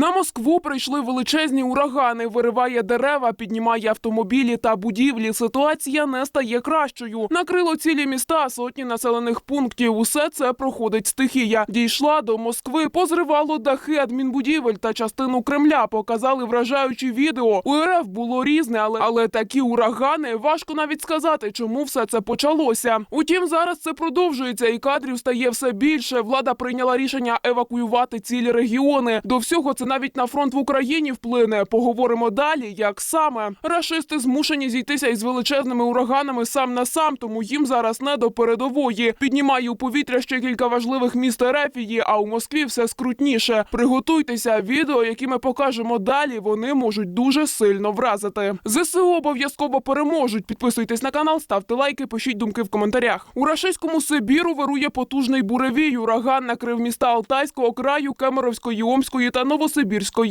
На Москву прийшли величезні урагани, вириває дерева, піднімає автомобілі та будівлі. Ситуація не стає кращою. Накрило цілі міста, сотні населених пунктів. Усе це проходить стихія. Дійшла до Москви, позривало дахи адмінбудівель та частину Кремля. Показали вражаючі відео. У РФ було різне, але але такі урагани важко навіть сказати, чому все це почалося. Утім, зараз це продовжується, і кадрів стає все більше. Влада прийняла рішення евакуювати цілі регіони. До всього це навіть на фронт в Україні вплине. Поговоримо далі, як саме рашисти змушені зійтися із величезними ураганами сам на сам, тому їм зараз не до передової. Піднімає у повітря ще кілька важливих міст Ерефії, а у Москві все скрутніше. Приготуйтеся, відео, які ми покажемо далі, вони можуть дуже сильно вразити. ЗСУ обов'язково переможуть. Підписуйтесь на канал, ставте лайки, пишіть думки в коментарях. У рашиському Сибіру вирує потужний буревій. Ураган накрив міста Алтайського краю, Кемеровської, Омської та Новосибірської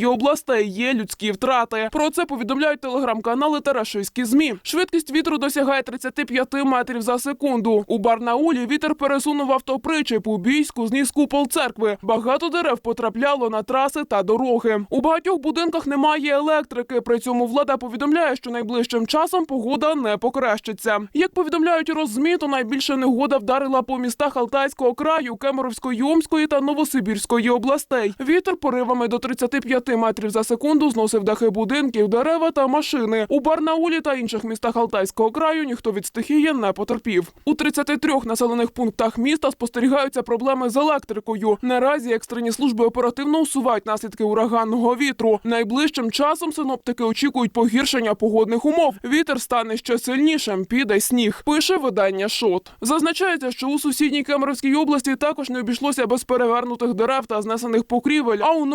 областей. Є людські втрати. Про це повідомляють телеграм-канали та рашистські змі. Швидкість вітру досягає 35 метрів за секунду. У Барнаулі вітер пересунув автопричеп. У Бійську зніс купол церкви. Багато дерев потрапляло на траси та дороги. У багатьох будинках немає електрики. При цьому влада повідомляє, що найближчим часом погода не покращиться. Як повідомляють роззмі, то найбільше негода вдарила по містах Алтайського краю, Кемеровської, Омської та Новосибірської областей. Вітер поривами до 35 метрів за секунду зносив дахи будинків, дерева та машини. У Барнаулі та інших містах Алтайського краю ніхто від стихії не потерпів. У 33 населених пунктах міста спостерігаються проблеми з електрикою. Наразі екстрені служби оперативно усувають наслідки ураганного вітру. Найближчим часом синоптики очікують погіршення погодних умов. Вітер стане ще сильнішим, піде сніг. Пише видання Шот. Зазначається, що у сусідній Кемеровській області також не обійшлося без перевернутих дерев та знесених покрівель. А у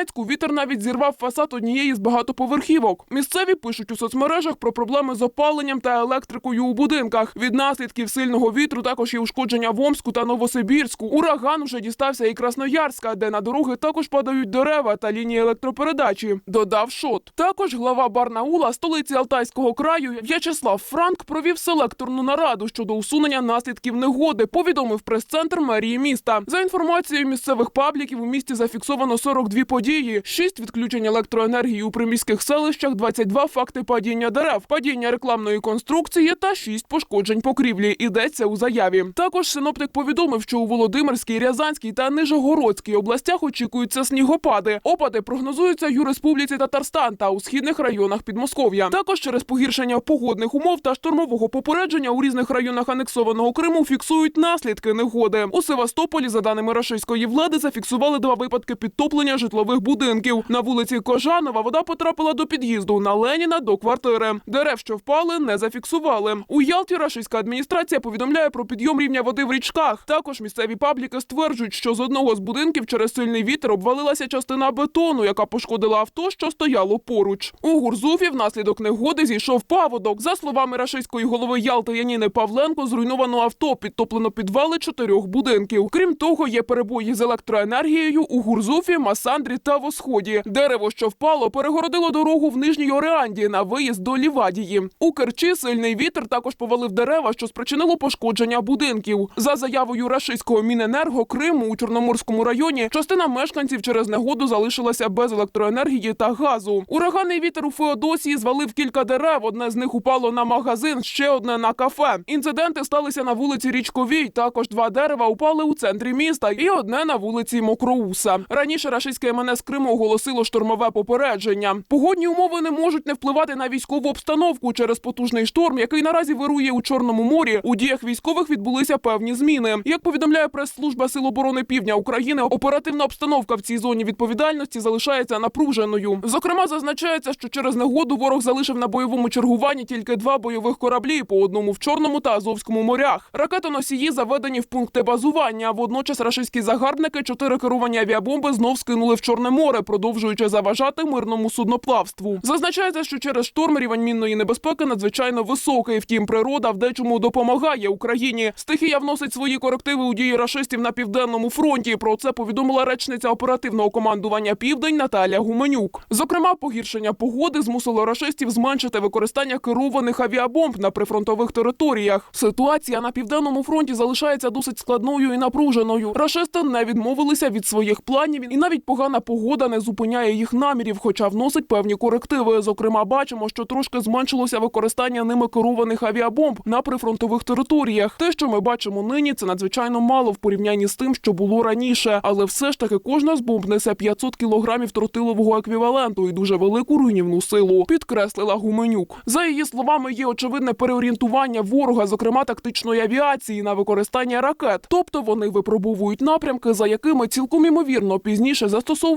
Новокузнецьку вітер навіть зірвав фасад однієї з багатоповерхівок. Місцеві пишуть у соцмережах про проблеми з опаленням та електрикою у будинках. Від наслідків сильного вітру також є ушкодження в Омську та Новосибірську. Ураган вже дістався і Красноярська, де на дороги також падають дерева та лінії електропередачі. Додав Шот. Також глава Барнаула, столиці Алтайського краю, В'ячеслав Франк провів селекторну нараду щодо усунення наслідків негоди. Повідомив прес-центр мерії міста. За інформацією місцевих пабліків, у місті зафіксовано 42 події, 6 відключень електроенергії у приміських селищах, 22 факти падіння дерев, падіння рекламної конструкції та 6 пошкоджень покрівлі. Ідеться у заяві. Також синоптик повідомив, що у Володимирській, Рязанській та Нижегородській областях очікуються снігопади. Опади прогнозуються у Республіці Татарстан та у східних районах Підмосков'я. Також через погіршення погодних умов та штормового попередження у різних районах анексованого Криму фіксують наслідки негоди. У Севастополі, за даними рашистської влади, зафіксували два випадки підтоплення житлових будинків. На вулиці Кожанова вода потрапила до під'їзду на Леніна до квартири. Дерев, що впали, не зафіксували. У Ялті рашистська адміністрація повідомляє про підйом рівня води в річках. Також місцеві пабліки стверджують, що з одного з будинків через сильний вітер обвалилася частина бетону, яка пошкодила авто, що стояло поруч. У Гурзуфі внаслідок негоди зійшов паводок. За словами рашистської голови Ялти Яніни Павленко, зруйновано авто, підтоплено підвали чотирьох будинків. Крім того, є перебої з електроенергією у Гурзуфі, Масандрі та Восході. Дерево, що впало, перегородило дорогу в нижній Оріанді на виїзд до Лівадії. У Керчі сильний вітер також повалив дерева, що спричинило пошкодження будинків. За заявою рашистського Міненерго Криму у Чорноморському районі частина мешканців через негоду залишилася без електроенергії та газу. Ураганний вітер у Феодосії звалив кілька дерев. Одне з них упало на магазин, ще одне на кафе. Інциденти сталися на вулиці Річковій. Також два дерева упали у центрі міста, і одне на вулиці Мокроуса. Раніше рашистське МНС Криму оголосило штормове попередження. Погодні умови не можуть не впливати на військову обстановку через потужний шторм, який наразі вирує у Чорному морі. У діях військових відбулися певні зміни. Як повідомляє прес-служба Сил оборони Півдня України, оперативна обстановка в цій зоні відповідальності залишається напруженою. Зокрема, зазначається, що через негоду ворог залишив на бойовому чергуванні тільки два бойових кораблі по одному в Чорному та Азовському морях. Ракетоносії заведені в пункти базування. Водночас рашистські загарбники чотири керовані авіабомби знов скинули в Чорне море, продовжуючи заважати мирному судноплавству. Зазначається, що через шторм рівень мінної небезпеки надзвичайно високий. Втім, природа в дечому допомагає Україні. Стихія вносить свої корективи у дії рашистів на південному фронті. Про це повідомила речниця оперативного командування Південь Наталя Гуменюк. Зокрема, погіршення погоди змусило рашистів зменшити використання керованих авіабомб на прифронтових територіях. Ситуація на південному фронті залишається досить складною і напруженою. Рашисти не відмовилися від своїх планів, і навіть погана погода не зупиняє їх намірів, хоча вносить певні корективи. Зокрема, бачимо, що трошки зменшилося використання ними керованих авіабомб на прифронтових територіях. Те, що ми бачимо нині, це надзвичайно мало в порівнянні з тим, що було раніше. Але все ж таки кожна з бомб несе 500 кілограмів тротилового еквіваленту і дуже велику руйнівну силу, підкреслила Гуменюк. За її словами, є очевидне переорієнтування ворога, зокрема тактичної авіації, на використання ракет. Тобто вони випробовують напрямки, за якими цілком імовірно пізніше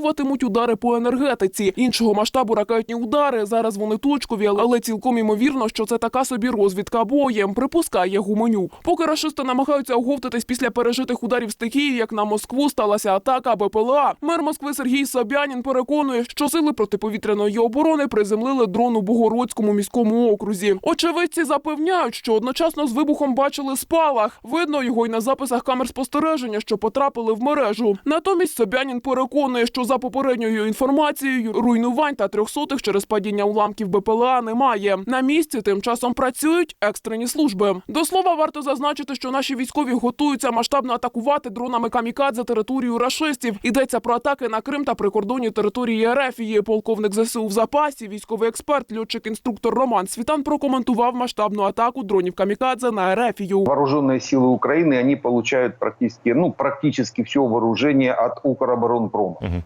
застосовуватимуть удари по енергетиці. Іншого масштабу ракетні удари зараз вони точкові, але цілком імовірно, що це така собі розвідка боєм, припускає Гуменюк. Поки рашисти намагаються оговтатись після пережитих ударів стихії, як на Москву сталася атака БПЛА. Мер Москви Сергій Собянін переконує, що сили протиповітряної оборони приземлили дрон у Богородському міському окрузі. Очевидці запевняють, що одночасно з вибухом бачили спалах. Видно його й на записах камер спостереження, що потрапили в мережу. Натомість Собянін переконує, що за попередньою інформацією руйнувань та трьохсотих через падіння уламків БПЛА немає. На місці тим часом працюють екстрені служби. До слова, варто зазначити, що наші військові готуються масштабно атакувати дронами камікадзе територію рашистів. Йдеться про атаки на Крим та прикордонні території Ерефії. Полковник ЗСУ в запасі, військовий експерт, льотчик-інструктор Роман Світан прокоментував масштабну атаку дронів камікадзе на Ерефію. Вооруженные силы Украины, они получают практически, ну, практически все вооружение от Укроборонпрома. Мгм.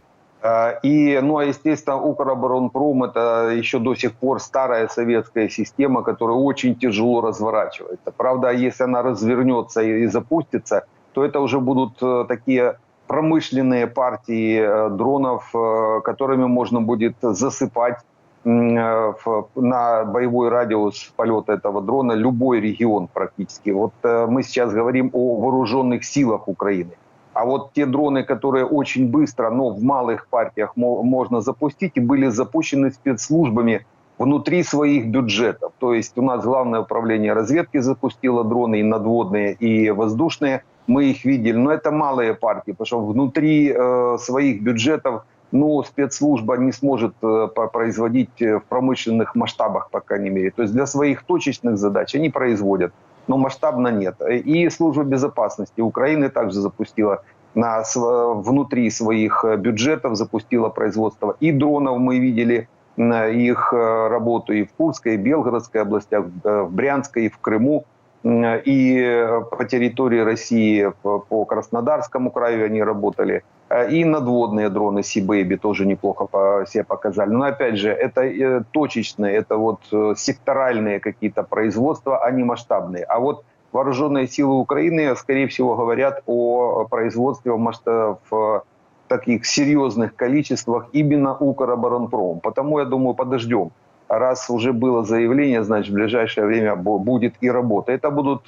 А, И, ну, а естественно, Укроборонпром это еще до сих пор старая советская система, которая очень тяжело разворачивается. Правда, если она развернется и запустится, то это уже будут э, такие промышленные партии э, дронов, э, которыми можно будет засыпать на боевой радиус полета этого дрона любой регион практически. Вот мы сейчас говорим о вооруженных силах Украины. А вот те дроны, которые очень быстро, но в малых партиях мо- можно запустить, и были запущены спецслужбами внутри своих бюджетов. То есть у нас Главное управление разведки запустило дроны и надводные, и воздушные. Мы их видели, но это малые партии, потому что внутри э, своих бюджетов ну, спецслужба не сможет э, производить э, в промышленных масштабах, по крайней мере. То есть для своих точечных задач они производят, но масштабно нет. И служба безопасности Украины также запустила на, св- внутри своих э, бюджетов, запустила производство и дронов, мы видели м, их э, работу и в Курской, и Белгородской областях, э, в Брянской, и в Крыму. М, И э, по территории России, по по Краснодарскому краю они работали. Э, И надводные дроны Sea-Baby тоже неплохо себя показали. Но опять же, это э, точечные, это вот э, секторальные какие-то производства, а не масштабные. А вот вооруженные силы Украины, скорее всего, говорят о производстве в таких серьезных количествах именно Укроборонпром. Потому, я думаю, подождем. Раз уже было заявление, значит, в ближайшее время бу- будет и работа. Это будут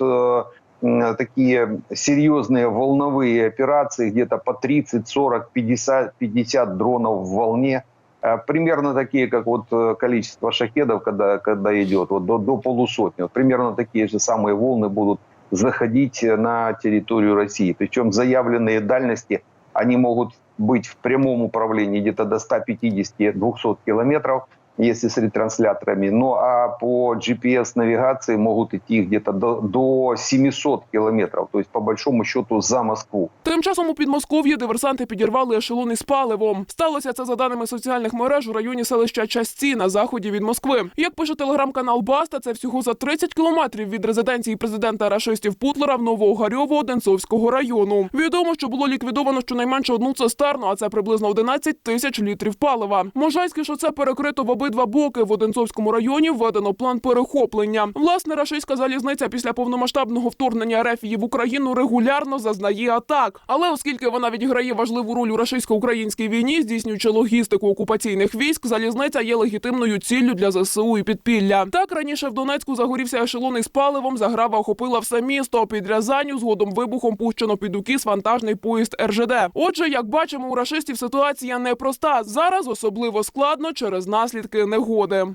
такие серьезные волновые операции, где-то по 30, 40, 50, 50 дронов в волне. Э, Примерно такие, как вот э, количество шахедов, когда, когда идет, вот до, до полусотни. Вот примерно такие же самые волны будут заходить э, на территорию России. Причем заявленные дальности, они могут быть в прямом управлении где-то до 150-200 километров, если с ретрансляторами. Ну а по GPS-навигации могут идти где-то до, до 700 километров, то есть по большому счету за Москву. Тим часом у Підмосков'ї диверсанти підірвали ешелони з паливом. Сталося це за даними соціальних мереж у районі селища Часті на заході від Москви. Як пише телеграм-канал Баста, це всього за 30 кілометрів від резиденції президента рашистів Путлера в Новогарьово Одинцовського району. Відомо, що було ліквідовано щонайменше одну цистерну, а це приблизно 11 тисяч літрів палива. Можайське шосе перекрито в обидва боки. В Одинцовському районі введено план перехоплення. Власне, рашистська залізниця після повномасштабного вторгнення Рефії в Україну регулярно зазнає атак. Але оскільки вона відіграє важливу роль у рашистсько-українській війні, здійснюючи логістику окупаційних військ, залізниця є легітимною ціллю для ЗСУ і підпілля. Так раніше в Донецьку загорівся ешелон із паливом. Заграва охопила все місто. Під Рязанню згодом вибухом пущено під укіс вантажний поїзд РЖД. Отже, як бачимо, у рашистів ситуація непроста. Зараз особливо складно через наслідки негоди.